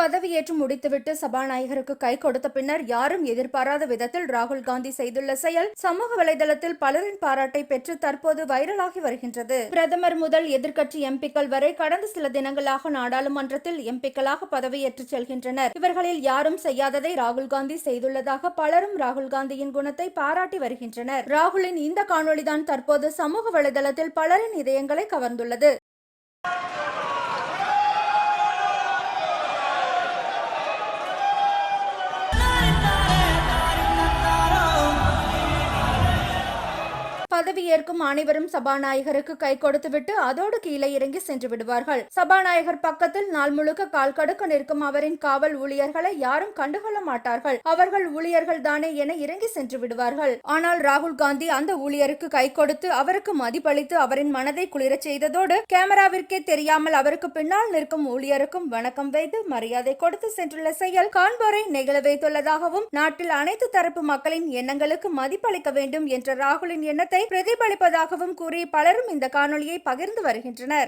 பதவியேற்று முடித்துவிட்டு சபாநாயகருக்கு கை கொடுத்த பின்னர் யாரும் எதிர்பாராத விதத்தில் ராகுல் காந்தி செய்துள்ள செயல் சமூக வலைதளத்தில் பலரின் பாராட்டை பெற்று தற்போது வைரலாகி வருகின்றது. பிரதமர் முதல் எதிர்க்கட்சி எம்பிக்கள் வரை கடந்த சில தினங்களாக நாடாளுமன்றத்தில் எம்பிக்களாக பதவியேற்று செல்கின்றனர். இவர்களில் யாரும் செய்யாததை ராகுல் காந்தி செய்துள்ளதாக பலரும் ராகுல் காந்தியின் குணத்தை பாராட்டி வருகின்றனர். ராகுலின் இந்த காணொளிதான் தற்போது சமூக வலைதளத்தில் பலரின் இதயங்களை கவர்ந்துள்ளது. பதவியேற்கும் அனைவரும் சபாநாயகருக்கு கை கொடுத்துவிட்டு அதோடு கீழே இறங்கி சென்று விடுவார்கள். சபாநாயகர் பக்கத்தில் நாள் முழுக்க கால் கடுக்க நிற்கும் அவரின் காவல் ஊழியர்களை யாரும் கண்டுகொள்ள மாட்டார்கள். அவர்கள் ஊழியர்கள் தானே என இறங்கி சென்று விடுவார்கள். ஆனால் ராகுல் காந்தி அந்த ஊழியருக்கு கை கொடுத்து அவருக்கு மதிப்பளித்து அவரின் மனதை குளிரச் செய்ததோடு கேமராவிற்கே தெரியாமல் அவருக்கு பின்னால் நிற்கும் ஊழியருக்கும் வணக்கம் வைத்து மரியாதை கொடுத்து சென்றுள்ள செயல் காண்போரை நெகிழ வைத்துள்ளதாகவும் நாட்டில் அனைத்து தரப்பு மக்களின் எண்ணங்களுக்கு மதிப்பளிக்க வேண்டும் என்ற ராகுலின் எண்ணத்தை பிரதிபலிப்பதாகவும் கூறி பலரும் இந்த காணொலியை பகிர்ந்து வருகின்றனர்.